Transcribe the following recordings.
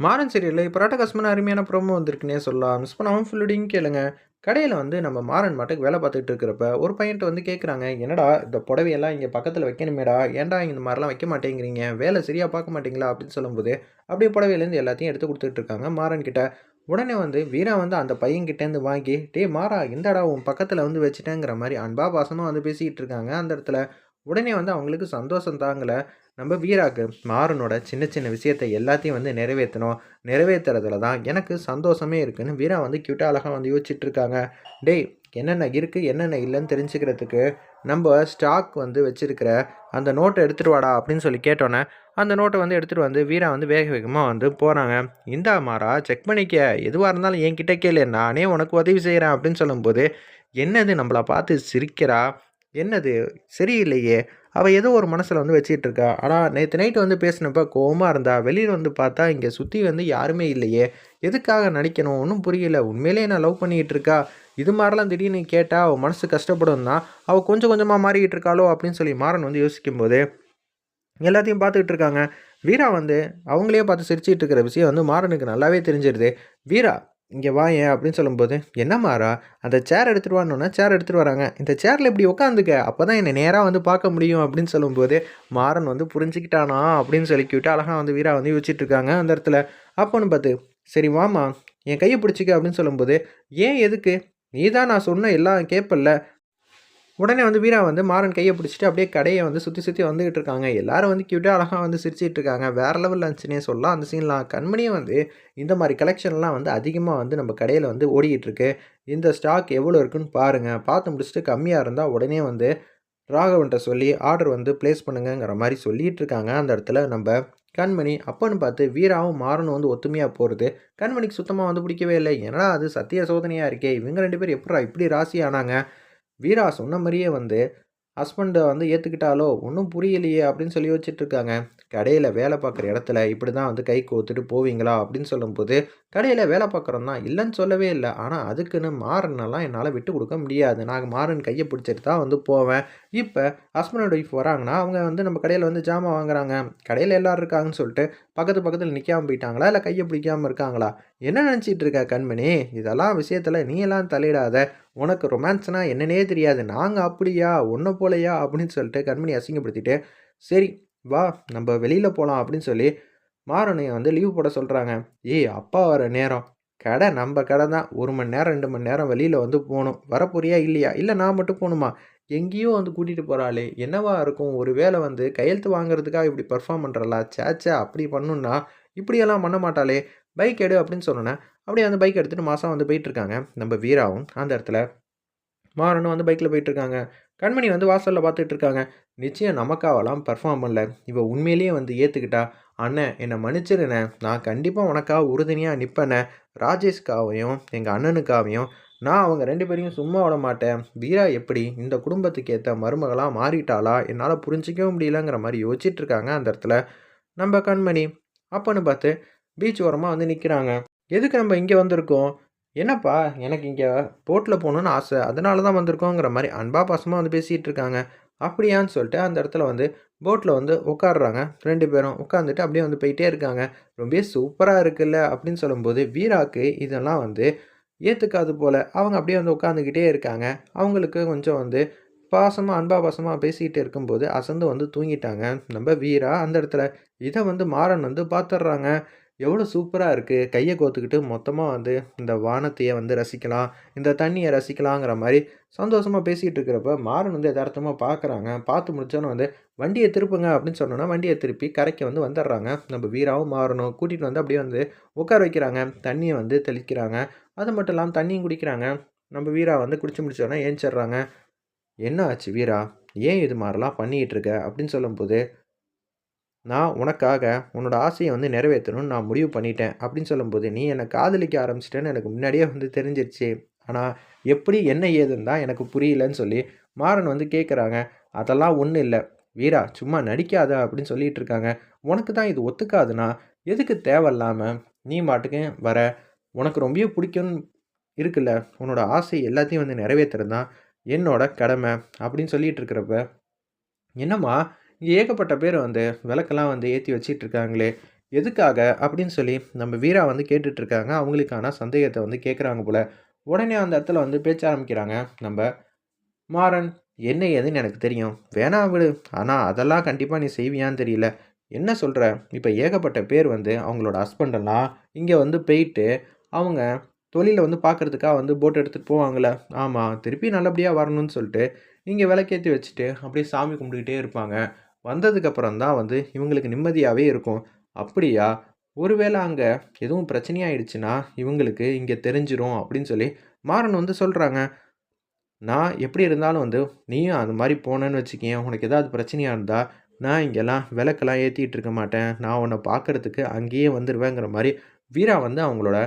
மாறன் சீரியலில் இப்போ ராட்டகாசமான அருமையான ப்ரோமோ வந்திருக்குன்னே சொல்லலாம். மிஸ் பண்ணாமல் ஃபுல்லுடிங் கேளுங்க. கடையில் வந்து நம்ம மாறன் மாட்டுக்கு வேலை பார்த்துக்கிட்டு இருக்கிறப்ப ஒரு பையன்ட்ட வந்து கேட்குறாங்க என்னடா இந்த புடவையெல்லாம் இங்கே பக்கத்தில் வைக்கணுமேடா ஏன்டா இந்த மாதிரிலாம் வைக்க மாட்டேங்கிறீங்க? வேலை சரியாக பார்க்க மாட்டீங்களா? அப்படின்னு சொல்லும்போது அப்படியே புடவையிலேருந்து எல்லாத்தையும் எடுத்து கொடுத்துட்டு இருக்காங்க மாறன் கிட்ட. உடனே வந்து வீரா வந்து அந்த பையன்கிட்டேருந்து வாங்கி டே மாறா இந்தடா உன் பக்கத்தில் வந்து வச்சுட்டேங்கிற மாதிரி அன்பா பாசமாக வந்து பேசிக்கிட்டு இருக்காங்க அந்த இடத்துல. உடனே வந்து அவங்களுக்கு சந்தோஷம் தாங்கலை. நம்ம வீராக்கு மாறனோட சின்ன சின்ன விஷயத்தை எல்லாத்தையும் வந்து நிறைவேற்றணும் நிறைவேற்றுறதுல தான் எனக்கு சந்தோஷமே இருக்குன்னு வீரா வந்து க்யூட்டாக அழகாக வந்து யோசிச்சுட்ருக்காங்க. டேய் என்னென்ன இருக்குது என்னென்ன இல்லைன்னு தெரிஞ்சுக்கிறதுக்கு நம்ம ஸ்டாக் வந்து வச்சுருக்கிற அந்த நோட்டை எடுத்துகிட்டு வாடா அப்படின்னு சொல்லி கேட்டோன்னே அந்த நோட்டை வந்து எடுத்துகிட்டு வந்து வீரா வந்து வேக வேகமாக வந்து போகிறாங்க இந்தா மாறா செக் பண்ணிக்க. எதுவாக இருந்தாலும் என்கிட்ட கேளு. நானே உனக்கு உதவி செய்கிறேன் அப்படின்னு சொல்லும்போது என்னது நம்மளை பார்த்து சிரிக்கிறா? என்னது? சரியில்லையே. அவள் ஏதோ ஒரு மனசில் வந்து வச்சுக்கிட்டு இருக்கா ஆனால் நேற்று நைட்டு வந்து பேசினப்ப கோவமாக இருந்தா வெளியில் வந்து பார்த்தா இங்கே சுற்றி வந்து யாருமே இல்லையே. எதுக்காக நடிக்கணும்? ஒன்றும் புரியல. உண்மையிலே நான் லவ் பண்ணிகிட்டு இருக்கா இது மாதிரிலாம் திடீர்னு கேட்டால் அவள் மனசு கஷ்டப்படும் தான். அவள் கொஞ்சம் கொஞ்சமாக மாறிக்கிட்டு இருக்காளோ அப்படின்னு சொல்லி மாறன் வந்து யோசிக்கும்போது எல்லாத்தையும் பார்த்துக்கிட்டு இருக்காங்க வீரா வந்து அவங்களே பார்த்து சிரிச்சிட்டு இருக்கிற விஷயம் வந்து மாறனுக்கு நல்லாவே தெரிஞ்சிருது. வீரா இங்கே வாயேன் அப்படின்னு சொல்லும்போது என்ன மாறா? அந்த சேர் எடுத்துகிட்டு வானோன்னா சேர் எடுத்துகிட்டு வராங்க. இந்த சேரில் இப்படி உட்காந்துக்க அப்போ தான் என்னை நேராக வந்து பார்க்க முடியும் அப்படின்னு சொல்லும்போது மாறன் வந்து புரிஞ்சுக்கிட்டானா அப்படின்னு சொல்லிக்கிட்டு அழகாக வந்து வீரா வந்து யோசிச்சுட்டு இருக்காங்க அந்த இடத்துல. அப்போன்னு பார்த்து சரி வாமா என் கையை பிடிச்சிக்க அப்படின்னு சொல்லும்போது ஏன் எதுக்கு? நீ தான் நான் சொன்ன எல்லாம் கேட்பல்ல உடனே வந்து வீரா வந்து மாறன் கையை பிடிச்சிட்டு அப்படியே கடையை வந்து சுற்றி சுற்றி வந்துகிட்டு இருக்காங்க. எல்லாரும் வந்து கியூட்டாக அழகாக வந்து சிரிச்சிட்டு இருக்காங்க. வேறு லெவல் இருந்துச்சுன்னே சொல்லலாம். அந்த சீன்லாம் கண்மணியும் வந்து இந்த மாதிரி கலெக்ஷன்லாம் வந்து அதிகமாக வந்து நம்ம கடையில் வந்து ஓடிக்கிட்டு இந்த ஸ்டாக் எவ்வளோ இருக்குன்னு பாருங்கள் பார்த்து முடிச்சுட்டு கம்மியாக இருந்தால் உடனே வந்து ராகவன்ட்ட சொல்லி ஆர்டர் வந்து ப்ளேஸ் பண்ணுங்கிற மாதிரி சொல்லிகிட்டு இருக்காங்க. அந்த இடத்துல நம்ம கண்மணி அப்பன்னு பார்த்து வீராவும் மாறனும் வந்து ஒத்துமையாக போகிறது கண்மணிக்கு சுத்தமாக வந்து பிடிக்கவே இல்லை. ஏன்னா அது சத்திய சோதனையாக இருக்கே? இவங்க ரெண்டு பேர் எப்படா இப்படி ராசி ஆனாங்க? வீரா சொன்ன மாதிரியே வந்து ஹஸ்பண்டை வந்து ஏற்றுக்கிட்டாலோ ஒன்றும் புரியலையே அப்படின்னு சொல்லி வச்சுட்டு இருக்காங்க. கடையில் வேலை பார்க்குற இடத்துல இப்படி தான் வந்து கை கோத்துட்டு போவீங்களா அப்படின்னு சொல்லும்போது கடையில் வேலை பார்க்குறோம் தான் இல்லைன்னு சொல்லவே இல்லை. ஆனால் அதுக்குன்னு மாறனெல்லாம் என்னால் விட்டு கொடுக்க முடியாது. நான் மாறன் கையை பிடிச்சிட்டு தான் வந்து போவேன். இப்போ ஹஸ்பண்ட் ஒய்ஃப் வராங்கன்னா அவங்க வந்து நம்ம கடையில் வந்து ஜாமான் வாங்குறாங்க. கடையில் எல்லோரும் இருக்காங்கன்னு சொல்லிட்டு பக்கத்து பக்கத்தில் நிற்காமல் போயிட்டாங்களா? இல்லை கையை பிடிக்காமல் இருக்காங்களா? என்ன நினச்சிட்டு இருக்க கண்மணி? இதெல்லாம் விஷயத்தில் நீ எல்லாம் தலையிடாத. உனக்கு ரொமான்ஸ்னால் என்னன்னே தெரியாது. நாங்கள் அப்படியா? ஒன்றை போலையா? அப்படின்னு சொல்லிட்டு கண்மணி அசிங்கப்படுத்திட்டு சரி வா நம்ம வெளியில் போகலாம் அப்படின்னு சொல்லி மாறனையை வந்து லீவ் போட சொல்கிறாங்க ஏய் அப்பா வர நேரம். கடை நம்ம கடை தான். ஒரு மணி நேரம் ரெண்டு மணி நேரம் வெளியில் வந்து போகணும். வரப்போறியா இல்லையா? இல்லை நான் மட்டும் போகணுமா? எங்கேயோ வந்து கூட்டிகிட்டு போகிறாளே என்னவா இருக்கும்? ஒரு வேளை வந்து கையெழுத்து வாங்குறதுக்காக இப்படி பர்ஃபார்ம் பண்ணுறலா சேச்சா அப்படி பண்ணுன்னா இப்படியெல்லாம் பண்ண மாட்டாளே. பைக் எடு அப்படின்னு சொன்னேன் அப்படியே அந்த பைக் எடுத்துகிட்டு மாதம் வந்து போயிட்டுருக்காங்க நம்ம வீராவும் அந்த இடத்துல மாறனும் வந்து பைக்கில் போயிட்டுருக்காங்க. கண்மணி வந்து வாசலில் பார்த்துட்டு இருக்காங்க நிச்சயம் நமக்காவெல்லாம் பர்ஃபார்ம் பண்ணல. இவள் உண்மையிலேயே வந்து ஏற்றுக்கிட்டா அண்ணன் என்னை மன்னிச்சிருண்ணே. நான் கண்டிப்பாக உனக்காக உறுதுணையாக நிற்பேனே ராஜேஷ்காவையும் எங்கள் அண்ணனுக்காவையும் நான் அவங்க ரெண்டு பேரையும் சும்மா விட மாட்டேன். வீரா எப்படி இந்த குடும்பத்துக்கு ஏற்ற மருமகளாக மாறிட்டாளா? என்னால் புரிஞ்சிக்கவும் முடியலங்கிற மாதிரி யோசிச்சுட்டு இருக்காங்க அந்த இடத்துல. நம்ம கண்மணி அப்போன்னு பார்த்து பீச் ஓரமாக வந்து நிற்கிறாங்க எதுக்கு நம்ம இங்கே வந்திருக்கோம்? என்னப்பா எனக்கு இங்கே போட்டில் போகணுன்னு ஆசை. அதனால தான் வந்திருக்கோங்கிற மாதிரி அன்பா பாசமாக வந்து பேசிகிட்டு இருக்காங்க. அப்படியான்னு சொல்லிட்டு அந்த இடத்துல வந்து போட்டில் வந்து உட்காடுறாங்க ரெண்டு பேரும் உட்காந்துட்டு அப்படியே வந்து போயிட்டே இருக்காங்க. ரொம்ப சூப்பராக இருக்குல்ல? அப்படின்னு சொல்லும்போது வீராக்கு இதெல்லாம் வந்து ஏற்றுக்காது போல். அவங்க அப்படியே வந்து உட்காந்துக்கிட்டே இருக்காங்க. அவங்களுக்கு கொஞ்சம் வந்து பாசமாக அன்பா பாசமாக பேசிக்கிட்டு இருக்கும்போது அசந்து வந்து தூங்கிட்டாங்க. நம்ம வீரா அந்த இடத்துல இதை வந்து மாறன் வந்து பார்த்துட்றாங்க எவ்வளோ சூப்பராக இருக்குது கையை கோத்துக்கிட்டு மொத்தமாக வந்து இந்த வானத்தையே வந்து ரசிக்கலாம். இந்த தண்ணியை ரசிக்கலாங்கிற மாதிரி சந்தோஷமாக பேசிகிட்டு இருக்கிறப்ப மாறன் வந்து எதார்த்தமாக பார்க்குறாங்க பார்த்து முடிச்சோன்னே வந்து வண்டியை திருப்புங்க அப்படின்னு சொன்னோன்னா வண்டியை திருப்பி கரைக்கு வந்து வந்துடுறாங்க. நம்ம வீராவும் மாறணும் கூட்டிகிட்டு வந்து அப்படியே வந்து உட்கார வைக்கிறாங்க. தண்ணியை வந்து தெளிக்கிறாங்க. அது மட்டும் இல்லாமல் தண்ணியும் குடிக்கிறாங்க. நம்ம வீரா வந்து குடிச்சு முடிச்சோன்னா ஏஞ்சிட்றாங்க. என்ன ஆச்சு வீரா? ஏன் இது மாதிரிலாம் பண்ணிகிட்டு இருக்க? அப்படின்னு சொல்லும்போது நான் உனக்காக உன்னோட ஆசையை வந்து நிறைவேற்றணும்னு நான் முடிவு பண்ணிட்டேன் அப்படின்னு சொல்லும்போது நீ என்னை காதலிக்க ஆரம்பிச்சிட்டேன்னு எனக்கு முன்னாடியே வந்து தெரிஞ்சிருச்சு. ஆனால் எப்படி என்ன ஏதுன்னு தான் எனக்கு புரியலன்னு சொல்லி மாறன் வந்து கேட்குறாங்க அதெல்லாம் ஒன்றும் இல்லை. வீரா சும்மா நடிக்காத அப்படின்னு சொல்லிட்டு இருக்காங்க. உனக்கு தான் இது ஒத்துக்காதுன்னா எதுக்கு தேவையில்லாமல் நீ மாட்டுக்கு வர? உனக்கு ரொம்ப பிடிக்கும்னு இருக்குல்ல. உன்னோட ஆசை எல்லாத்தையும் வந்து நிறைவேற்றுறது தான் என்னோட கடமை அப்படின்னு சொல்லிட்டு இருக்கிறப்ப என்னம்மா இங்கே ஏகப்பட்ட பேர் வந்து விளக்கெல்லாம் வந்து ஏற்றி வச்சிட்டு இருக்காங்களே எதுக்காக அப்படின்னு சொல்லி நம்ம வீரா வந்து கேட்டுட்ருக்காங்க. அவங்களுக்கான சந்தேகத்தை வந்து கேட்குறாங்க போல். உடனே அந்த இடத்துல வந்து பேச்ச ஆரம்பிக்கிறாங்க. நம்ம மாறன் என்ன ஏதுன்னு எனக்கு தெரியும். வேணா விடு. ஆனால் அதெல்லாம் கண்டிப்பாக நீ செய்வியான்னு தெரியல. என்ன சொல்கிற இப்போ ஏகப்பட்ட பேர் வந்து அவங்களோட ஹஸ்பண்டெல்லாம் இங்கே வந்து போயிட்டு அவங்க தொழிலை வந்து பார்க்குறதுக்காக வந்து போட் எடுத்துகிட்டு போவாங்கள்ல ஆமாம் திருப்பி நல்லபடியாக வரணும்னு சொல்லிட்டு இங்கே விளக்கேற்றி வச்சுட்டு அப்படியே சாமி கும்பிட்டுக்கிட்டே இருப்பாங்க. வந்ததுக்கப்புறம் தான் வந்து இவங்களுக்கு நிம்மதியாகவே இருக்கும். அப்படியா? ஒருவேளை அங்கே எதுவும் பிரச்சனையாயிடுச்சுன்னா இவங்களுக்கு இங்கே தெரிஞ்சிரும் அப்படின்னு சொல்லி மாறன் வந்து சொல்கிறாங்க நான் எப்படி இருந்தாலும் வந்து நீயும் அது மாதிரி போனேன்னு வச்சுக்கேன். உனக்கு ஏதாவது பிரச்சனையாக இருந்தால் நான் இங்கெல்லாம் விளக்கெல்லாம் ஏற்றிட்டு இருக்க மாட்டேன். நான் உன்னை பார்க்குறதுக்கு அங்கேயே வந்துடுவேங்கிற மாதிரி வீரா வந்து அவங்களோட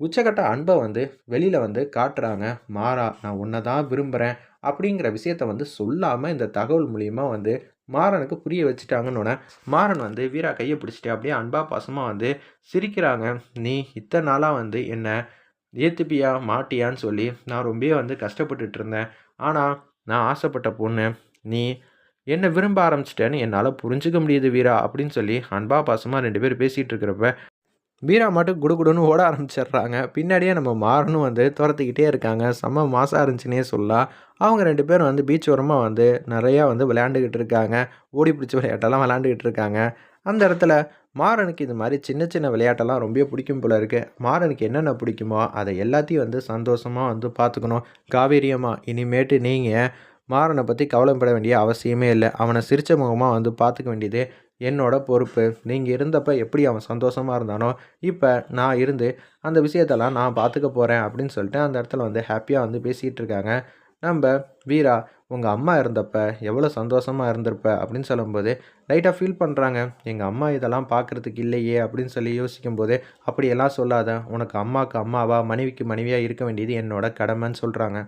உச்சகட்ட அன்பை வந்து வெளியில் வந்து காட்டுறாங்க. மாறா நான் உன்னை தான் விரும்புகிறேன் அப்படிங்கிற விஷயத்த வந்து சொல்லாமல் இந்த தகவல் மூலியமாக வந்து மாறனுக்கு புரிய வச்சுட்டாங்கன்னு மாறன் வந்து வீரா கையை பிடிச்சிட்டு அப்படியே அன்பா பாசமாக வந்து சிரிக்கிறாங்க. நீ இத்தனை நாளாக வந்து என்ன ஏற்றுப்பியா மாட்டியான்னு சொல்லி நான் ரொம்பவே வந்து கஷ்டப்பட்டுட்டு இருந்தேன். ஆனால் நான் ஆசைப்பட்ட பொண்ணு. நீ என்னை விரும்ப ஆரம்பிச்சிட்டேன்னு என்னால் புரிஞ்சுக்க முடியுது வீரா அப்படின்னு சொல்லி அன்பா பாசமாக ரெண்டு பேர் பேசிகிட்டு இருக்கிறப்ப பீரா மட்டும் குடுகுடுன்னு ஓட ஆரம்பிச்சிடுறாங்க. பின்னாடியே நம்ம மாறனும் வந்து துரத்திக்கிட்டே இருக்காங்க. செம்ம மாசாக இருந்துச்சுன்னே சொல்லலாம் அவங்க ரெண்டு பேரும் வந்து பீச் ஓரமாக வந்து நிறையா வந்து விளையாண்டுக்கிட்டு இருக்காங்க. ஓடி பிடிச்ச விளையாட்டெல்லாம் விளையாண்டுக்கிட்டு இருக்காங்க. அந்த இடத்துல மாறனுக்கு இது மாதிரி சின்ன சின்ன விளையாட்டெல்லாம் ரொம்ப பிடிக்கும் போல இருக்குது மாறனுக்கு என்னென்ன பிடிக்குமோ அதை எல்லாத்தையும் வந்து சந்தோஷமாக வந்து பார்த்துக்கணும். காவேரியம்மா இனிமேட்டு நீங்கள் மாறனை பற்றி கவலைப்பட வேண்டிய அவசியமே இல்லை. அவனை சிரித்த முகமாக வந்து பார்த்துக்க வேண்டியது என்னோட பொறுப்பு. நீங்கள் இருந்தப்போ எப்படி அவன் சந்தோஷமாக இருந்தானோ இப்போ நான் இருந்து அந்த விஷயத்தெல்லாம் நான் பார்த்துக்க போகிறேன் அப்படின்னு சொல்லிட்டு அந்த இடத்துல வந்து ஹாப்பியாக வந்து பேசிகிட்டு இருக்காங்க. நம்ம வீரா உங்கள் அம்மா இருந்தப்ப எவ்வளோ சந்தோஷமாக இருந்திருப்ப அப்படின்னு சொல்லும்போது லைட்டாக ஃபீல் பண்ணுறாங்க எங்கள் அம்மா இதெல்லாம் பார்க்குறதுக்கு இல்லையே அப்படின்னு சொல்லி யோசிக்கும்போது அப்படியெல்லாம் சொல்லாத. உனக்கு அம்மாவுக்கு அம்மாவா மனைவிக்கு மனைவியாக இருக்க வேண்டியது என்னோட கடமைன்னு சொல்கிறாங்க